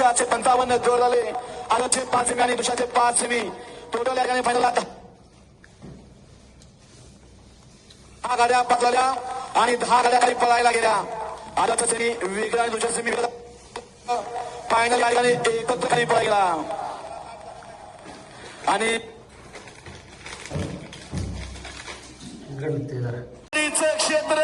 चारशे पंचावन्न जोर झाले आलोचे पाच सेमी आणि दुसऱ्याचे पाच सेमी टोटल या ठिकाणी फायनल आता. दहा गाड्या पकवल्या आणि दहा गाड्या खाली पळायला गेल्या. आलोच्या सेमी वेगळ्या आणि दुसऱ्या सेमी फायनल या ठिकाणी एकत्र खाली पळायला. आणि क्षेत्र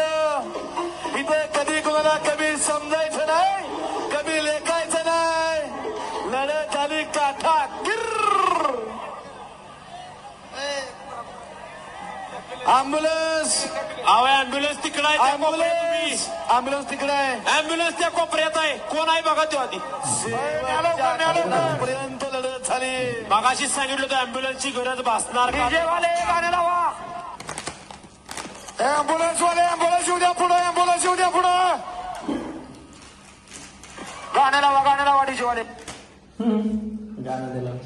अँब्युलन्स अहो अँब्युलन्स तिकडे आहे त्या कोपऱ्यात तुम्ही. अँब्युलन्स तिकडे आहे. अँब्युलन्स त्या कोपऱ्यात आहे. कोण आहे बघा तो आधी? पर्यंत लढत झाली. मगाशीच सांगितलं होतं अँब्युलन्सची गरज भासणार का? अँब्युलन्स वाले अँब्युलन्स येऊ द्या पुढे अँब्युलन्स येऊ द्या पुढे. गाणं लावा गाणं लावा डीजे वाले गाणं दिलं.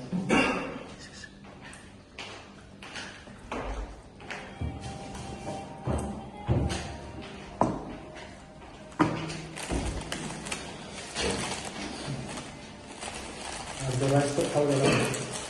and the rest of the the